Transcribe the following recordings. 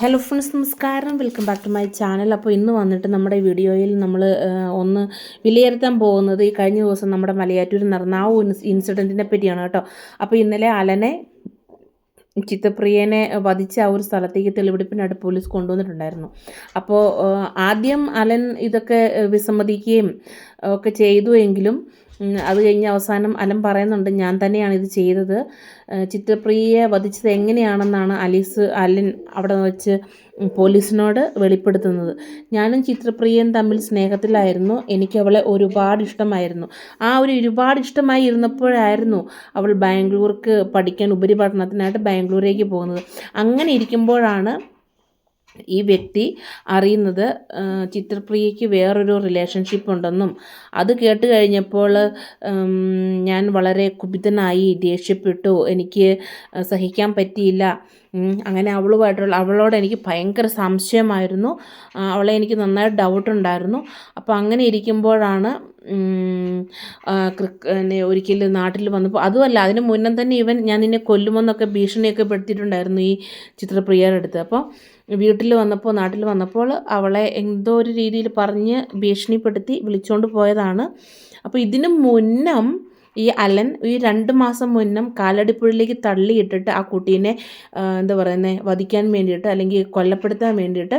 Hello friends നമസ്കാരം. Welcome back to my channel അപ്പോൾ ഇന്ന് വന്നിട്ട് നമ്മുടെ വീഡിയോയിൽ നമ്മൾ ഒന്ന് വിലയിരുത്താൻ പോകുന്നത് ഈ കഴിഞ്ഞ ദിവസം നമ്മുടെ മലയാറ്റൂർ നടന്ന ആ ഇൻസിഡന്റിനെ പറ്റിയാണ് കേട്ടോ. അപ്പോൾ ഇന്നലെ അലനെ ചിത്തപ്രിയനെ വധിച്ച ആ ഒരു സ്ഥലത്തേക്ക് തെളിവെടുപ്പിനായിട്ട് പോലീസ് കൊണ്ടുവന്നിട്ടുണ്ടായിരുന്നു. അപ്പോൾ ആദ്യം അലൻ ഇതൊക്കെ വിസമ്മതിക്കുകയും ഒക്കെ ചെയ്തു എങ്കിലും അത് കഴിഞ്ഞ് അവസാനം അലൻ പറയുന്നുണ്ട് ഞാൻ തന്നെയാണ് ഇത് ചെയ്തത്. ചിത്രപ്രിയയെ വധിച്ചത് എങ്ങനെയാണെന്നാണ് അലീസ് അലൻ അവിടെ വെച്ച് പോലീസിനോട് വെളിപ്പെടുത്തുന്നത്. ഞാനും ചിത്രപ്രിയയും തമ്മിൽ സ്നേഹത്തിലായിരുന്നു. എനിക്ക് അവളെ ഒരുപാട് ഇഷ്ടമായിരുന്നു. ആ ഒരു ഒരുപാട് ഇഷ്ടമായി ഇരുന്നപ്പോഴായിരുന്നു അവൾ ബാംഗ്ലൂർക്ക് പഠിക്കാൻ ഉപരിപഠനത്തിനായിട്ട് ബാംഗ്ലൂരേക്ക് പോകുന്നത്. അങ്ങനെ ഇരിക്കുമ്പോഴാണ് ഈ വ്യക്തി അറിയുന്നത് ചിത്രപ്രിയയ്ക്ക് വേറൊരു റിലേഷൻഷിപ്പ് ഉണ്ടെന്നും അത് കേട്ട് കഴിഞ്ഞപ്പോൾ ഞാൻ വളരെ കുപിതനായി ദേഷ്യപ്പെട്ടു. എനിക്ക് സഹിക്കാൻ പറ്റിയില്ല. അങ്ങനെ അവളുമായിട്ടുള്ള അവളോട് എനിക്ക് ഭയങ്കര സംശയമായിരുന്നു. അവളെ എനിക്ക് നന്നായിട്ട് ഡൗട്ട് ഉണ്ടായിരുന്നു. അപ്പോൾ അങ്ങനെ ഇരിക്കുമ്പോഴാണ് ഒരിക്കൽ നാട്ടിൽ വന്നപ്പോൾ അതുമല്ല അതിന് മുന്നേ തന്നെ ഇവൻ ഞാൻ നിന്നെ കൊല്ലുമെന്നൊക്കെ ഭീഷണിയൊക്കെ പെടുത്തിയിട്ടുണ്ടായിരുന്നു ഈ ചിത്രപ്രിയയുടെ അടുത്ത്. അപ്പോൾ വീട്ടിൽ വന്നപ്പോൾ നാട്ടിൽ വന്നപ്പോൾ അവളെ എന്തോ ഒരു രീതിയിൽ പറഞ്ഞ് ഭീഷണിപ്പെടുത്തി വിളിച്ചുകൊണ്ട് പോയതാണ്. അപ്പോൾ ഇതിന് മുന്നം ഈ അലൻ ഈ രണ്ട് മാസം മുന്നും കാലടിപ്പുഴയിലേക്ക് തള്ളിയിട്ടിട്ട് ആ കുട്ടീനെ എന്താ പറയുന്നത് വധിക്കാൻ വേണ്ടിയിട്ട് അല്ലെങ്കിൽ കൊല്ലപ്പെടുത്താൻ വേണ്ടിയിട്ട്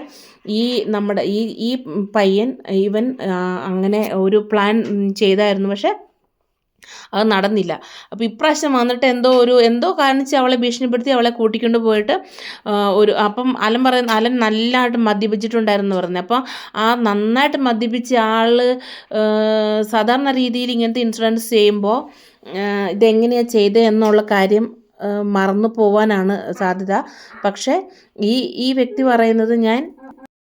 ഈ നമ്മുടെ ഈ ഈ പയ്യൻ ഇവൻ അങ്ങനെ ഒരു പ്ലാൻ ചെയ്തായിരുന്നു. പക്ഷേ അത് നടന്നില്ല. അപ്പോൾ ഇപ്രാവശ്യം വന്നിട്ട് എന്തോ ഒരു എന്തോ കാണിച്ച് അവളെ ഭീഷണിപ്പെടുത്തി അവളെ കൂട്ടിക്കൊണ്ട് പോയിട്ട് ഒരു അപ്പം അലൻ പറയുന്ന അലൻ നല്ലതായിട്ട് മദ്യപിച്ചിട്ടുണ്ടായിരുന്നു പറഞ്ഞു. അപ്പോൾ ആ നന്നായിട്ട് മദ്യപിച്ച ആൾ സാധാരണ രീതിയിൽ ഇങ്ങനത്തെ ഇൻഷുറൻസ് ചെയ്യുമ്പോൾ ഇതെങ്ങനെയാണ് ചെയ്തത് എന്നുള്ള കാര്യം മറന്നു പോവാനാണ് സാധ്യത. പക്ഷേ ഈ ഈ വ്യക്തി പറയുന്നത് ഞാൻ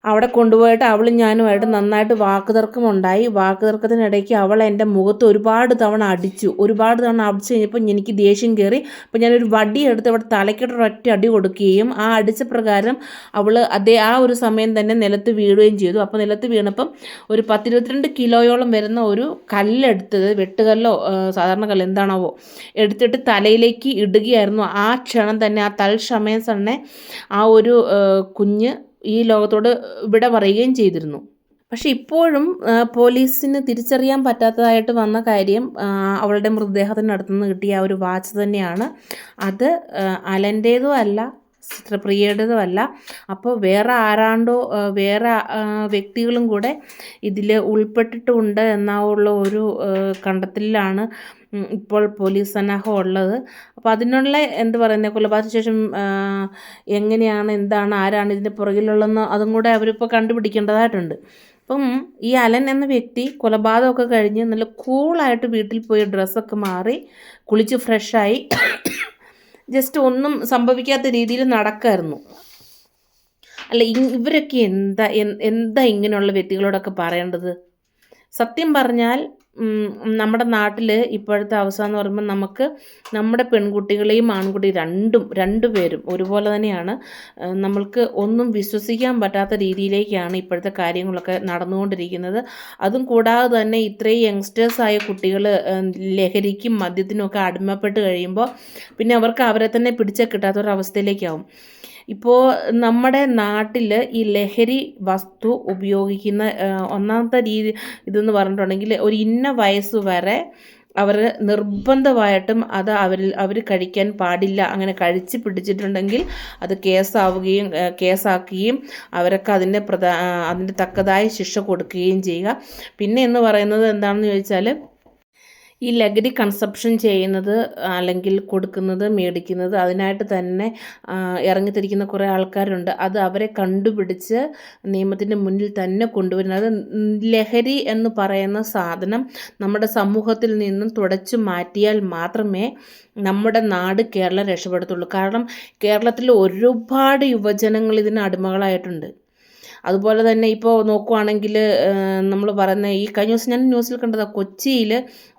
അവിടെ കൊണ്ടുപോയിട്ട് അവളും ഞാനുമായിട്ട് നന്നായിട്ട് വാക്കുതർക്കമുണ്ടായി. വാക്കുതർക്കത്തിനിടയ്ക്ക് അവൾ എന്റെ മുഖത്ത് ഒരുപാട് തവണ അടിച്ചു. ഒരുപാട് തവണ അടിച്ചു കഴിഞ്ഞപ്പോൾ എനിക്ക് ദേഷ്യം കയറി. അപ്പോൾ ഞാനൊരു വടി എടുത്ത് അവിടെ തലയ്ക്കിട്ട് ഒറ്റ അടി കൊടുക്കുകയും ആ അടിച്ച പ്രകാരം അവൾ അതേ ആ ഒരു സമയം തന്നെ നിലത്ത് വീഴുകയും ചെയ്തു. അപ്പോൾ നിലത്ത് വീണപ്പം ഒരു പത്തിരുപത്തിരണ്ട് കിലോയോളം വരുന്ന ഒരു കല്ലെടുത്തത് വെട്ടുകല്ലോ സാധാരണ കല്ല് എന്താണാവോ എടുത്തിട്ട് തലയിലേക്ക് ഇടുകയായിരുന്നു. ആ ക്ഷണം തന്നെ ആ തൽക്ഷമയം തന്നെ ആ ഒരു കുഞ്ഞ് ഈ ലോകത്തോട് ഇവിടെ പറയുകയും ചെയ്തിരുന്നു. പക്ഷെ ഇപ്പോഴും പോലീസിന് തിരിച്ചറിയാൻ പറ്റാത്തതായിട്ട് വന്ന കാര്യം അവളുടെ മൃതദേഹത്തിനടുത്തുനിന്ന് കിട്ടിയ ആ ഒരു വാച്ച് തന്നെയാണ്. അത് അലന്റേതും അല്ല ചിത്രപ്രിയയുടേതും അല്ല അപ്പോൾ വേറെ ആരാണ്ടോ വേറെ വ്യക്തികളും കൂടെ ഇതിൽ ഉൾപ്പെട്ടിട്ടുണ്ട് എന്നുള്ള ഒരു കണ്ടെത്തലിലാണ് ഇപ്പോൾ പോലീസ് സന്നാഹം ഉള്ളത്. അപ്പോൾ അതിനുള്ള എന്ത് പറയുന്നത് കൊലപാതക ശേഷം എങ്ങനെയാണ് എന്താണ് ആരാണ് ഇതിന്റെ പുറകിലുള്ളതെന്ന് അതും കൂടെ അവരിപ്പോൾ കണ്ടുപിടിക്കേണ്ടതായിട്ടുണ്ട്. അപ്പം ഈ അലൻ എന്ന വ്യക്തി കൊലപാതകമൊക്കെ കഴിഞ്ഞ് നല്ല കൂളായിട്ട് വീട്ടിൽ പോയി ഡ്രസ്സൊക്കെ മാറി കുളിച്ച് ഫ്രഷായി ജസ്റ്റ് ഒന്നും സംഭവിക്കാത്ത രീതിയിൽ നടക്കായിരുന്നു. അല്ല ഇവരൊക്കെ എന്താ എന്താ ഇങ്ങനെയുള്ള വ്യക്തികളോടൊക്കെ പറയേണ്ടത്? സത്യം പറഞ്ഞാൽ നമ്മുടെ നാട്ടിൽ ഇപ്പോഴത്തെ അവസ്ഥ എന്ന് പറയുമ്പോൾ നമുക്ക് നമ്മുടെ പെൺകുട്ടികളെയും ആൺകുട്ടി രണ്ടും രണ്ടുപേരും ഒരുപോലെ തന്നെയാണ്. നമ്മൾക്ക് ഒന്നും വിശ്വസിക്കാൻ പറ്റാത്ത രീതിയിലേക്കാണ് ഇപ്പോഴത്തെ കാര്യങ്ങളൊക്കെ നടന്നുകൊണ്ടിരിക്കുന്നത്. അതും കൂടാതെ തന്നെ ഇത്രയും യങ്സ്റ്റേഴ്സായ കുട്ടികൾ ലഹരിക്കും മദ്യത്തിനും ഒക്കെ അടിമപ്പെട്ട് കഴിയുമ്പോൾ പിന്നെ അവർക്ക് അവരെ തന്നെ പിടിച്ചാൽ കിട്ടാത്തൊരവസ്ഥയിലേക്കാവും. ഇപ്പോൾ നമ്മുടെ നാട്ടിൽ ഈ ലഹരി വസ്തു ഉപയോഗിക്കുന്ന ഒന്നാമത്തെ രീതി ഇതെന്ന് പറഞ്ഞിട്ടുണ്ടെങ്കിൽ ഒരു ഇന്ന വയസ്സ് വരെ അവർ നിർബന്ധമായിട്ടും അത് അവരിൽ അവർ കഴിക്കാൻ പാടില്ല. അങ്ങനെ കഴിച്ച് പിടിച്ചിട്ടുണ്ടെങ്കിൽ അത് കേസാവുകയും കേസാക്കുകയും അവരൊക്കെ അതിന്റെ പ്രധാ അതിന്റെ തക്കതായ ശിക്ഷ കൊടുക്കുകയും ചെയ്യുക. പിന്നെ എന്ന് പറയുന്നത് എന്താണെന്ന് ചോദിച്ചാൽ ഈ ലഹരി കൺസപ്ഷൻ ചെയ്യുന്നത് അല്ലെങ്കിൽ കൊടുക്കുന്നത് മേടിക്കുന്നത് അതിനായിട്ട് തന്നെ ഇറങ്ങിത്തിരിക്കുന്ന കുറേ ആൾക്കാരുണ്ട്. അത് അവരെ കണ്ടുപിടിച്ച് നിയമത്തിന്റെ മുന്നിൽ തന്നെ കൊണ്ടുവരുന്നത്. ലഹരി എന്ന് പറയുന്ന സാധനം നമ്മുടെ സമൂഹത്തിൽ നിന്നും തുടച്ചു മാറ്റിയാൽ മാത്രമേ നമ്മുടെ നാട് കേരളം രക്ഷപ്പെടുത്തുള്ളൂ. കാരണം കേരളത്തിൽ ഒരുപാട് യുവജനങ്ങൾ ഇതിന് അടിമകളായിട്ടുണ്ട്. അതുപോലെ തന്നെ ഇപ്പോൾ നോക്കുവാണെങ്കിൽ നമ്മൾ പറയുന്ന ഈ കഴിഞ്ഞ ദിവസം ഞാൻ ന്യൂസിൽ കണ്ടതാണ് കൊച്ചിയിൽ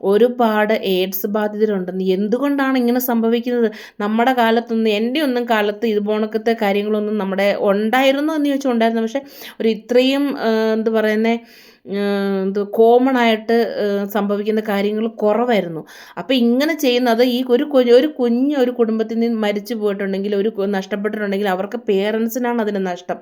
ഒരുപാട് എയ്ഡ്സ് ബാധിതരുണ്ടെന്ന് എന്തുകൊണ്ടാണ് ഇങ്ങനെ സംഭവിക്കുന്നത്? നമ്മുടെ കാലത്തൊന്നും എന്റെ ഒന്നും കാലത്ത് ഇതുപോണക്കത്തെ കാര്യങ്ങളൊന്നും നമ്മുടെ ഉണ്ടായിരുന്നു എന്ന് ചോദിച്ചാൽ ഉണ്ടായിരുന്നു പക്ഷേ ഒരു ഇത്രയും എന്ത് പറയുന്നത് ഇത് കോമൺ ആയിട്ട് സംഭവിക്കുന്ന കാര്യങ്ങൾ കുറവായിരുന്നു. അപ്പോൾ ഇങ്ങനെ ചെയ്യുന്നത് ഈ ഒരു കുഞ്ഞ് ഒരു കുഞ്ഞ് ഒരു കുടുംബത്തിൽ നിന്ന് മരിച്ചു പോയിട്ടുണ്ടെങ്കിൽ ഒരു നഷ്ടപ്പെട്ടിട്ടുണ്ടെങ്കിൽ അവർക്ക് പേരൻസിനാണ് അതിന് നഷ്ടം.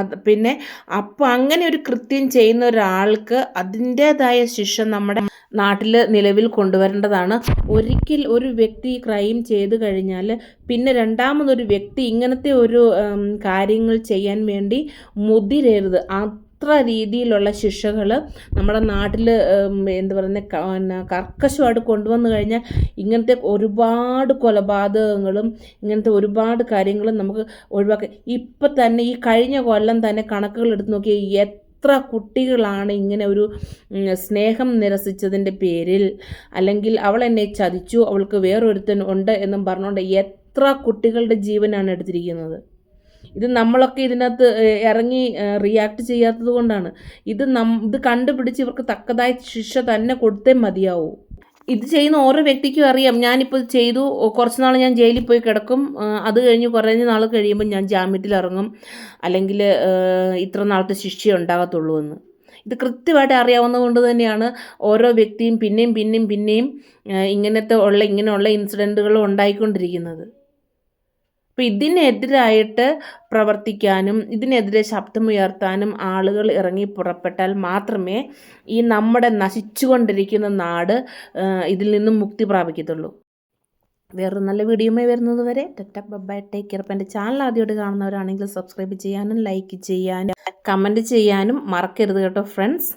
അത് പിന്നെ അപ്പോൾ അങ്ങനെ ഒരു കൃത്യം ചെയ്യുന്ന ഒരാൾക്ക് അതിന്റേതായ ശിക്ഷ നമ്മുടെ നാട്ടിൽ നിലവിൽ കൊണ്ടുവരേണ്ടതാണ്. ഒരിക്കൽ ഒരു വ്യക്തി ക്രൈം ചെയ്തു കഴിഞ്ഞാൽ പിന്നെ രണ്ടാമതൊരു വ്യക്തി ഇങ്ങനത്തെ ഒരു കാര്യങ്ങൾ ചെയ്യാൻ വേണ്ടി മുതിരരുത്. അത്ര രീതിയിലുള്ള ശിക്ഷകൾ നമ്മുടെ നാട്ടിൽ എന്താ പറയുന്നത് പിന്നെ കർക്കശമായിട്ട് കൊണ്ടുവന്നു കഴിഞ്ഞാൽ ഇങ്ങനത്തെ ഒരുപാട് കൊലപാതകങ്ങളും ഇങ്ങനത്തെ ഒരുപാട് കാര്യങ്ങളും നമുക്ക് ഒഴിവാക്കാം ഇപ്പം തന്നെ ഈ കഴിഞ്ഞ കൊല്ലം തന്നെ കണക്കുകൾ എടുത്ത് നോക്കിയാൽ എത്ര കുട്ടികളാണ് ഇങ്ങനെ ഒരു സ്നേഹം നിരസിച്ചതിന്റെ പേരിൽ അല്ലെങ്കിൽ അവൾ എന്നെ ചതിച്ചു അവൾക്ക് വേറൊരുത്തൻ ഉണ്ട് എന്നും പറഞ്ഞുകൊണ്ട് എത്ര കുട്ടികളുടെ ജീവനാണ് എടുത്തിരിക്കുന്നത്. ഇത് നമ്മളൊക്കെ ഇതിനകത്ത് ഇറങ്ങി റിയാക്ട് ചെയ്യാത്തത് കൊണ്ടാണ്. ഇത് നം ഇത് കണ്ടുപിടിച്ച് ഇവർക്ക് തക്കതായ ശിക്ഷ തന്നെ കൊടുത്തേ മതിയാവൂ. ഇത് ചെയ്യുന്ന ഓരോ വ്യക്തിക്കും അറിയാം. ഞാനിപ്പോൾ ചെയ്തു കുറച്ച് നാൾ ഞാൻ ജയിലിൽ പോയി കിടക്കും. അത് കഴിഞ്ഞ് കുറേ നാൾ കഴിയുമ്പോൾ ഞാൻ ജാമ്യത്തിൽ ഇറങ്ങും. അല്ലെങ്കിൽ ഇത്ര നാളത്തെ ശിക്ഷ ഉണ്ടാകത്തുള്ളൂ എന്ന്. ഇത് കൃത്യമായിട്ട് അറിയാവുന്നത് കൊണ്ട് തന്നെയാണ് ഓരോ വ്യക്തിയും പിന്നെയും പിന്നെയും പിന്നെയും ഇങ്ങനത്തെ ഉള്ള ഇങ്ങനെയുള്ള ഇൻസിഡന്റുകൾ ഉണ്ടായിക്കൊണ്ടിരിക്കുന്നത്. അപ്പോൾ ഇതിനെതിരായിട്ട് പ്രവർത്തിക്കാനും ഇതിനെതിരെ ശബ്ദമുയർത്താനും ആളുകൾ ഇറങ്ങി പുറപ്പെട്ടാൽ മാത്രമേ ഈ നമ്മുടെ നശിച്ചുകൊണ്ടിരിക്കുന്ന നാട് ഇതിൽ നിന്നും മുക്തി പ്രാപിക്കത്തുള്ളൂ. വേറൊരു നല്ല വീഡിയോയുമായി വരുന്നത് വരെ ടെറ്റ ബൈ ടേക്ക് കെയർ. അപ്പം എന്റെ ചാനൽ ആദ്യമായിട്ട് കാണുന്നവരാണെങ്കിൽ സബ്സ്ക്രൈബ് ചെയ്യാനും ലൈക്ക് ചെയ്യാനും കമന്റ് ചെയ്യാനും മറക്കരുത് കേട്ടോ ഫ്രണ്ട്സ്.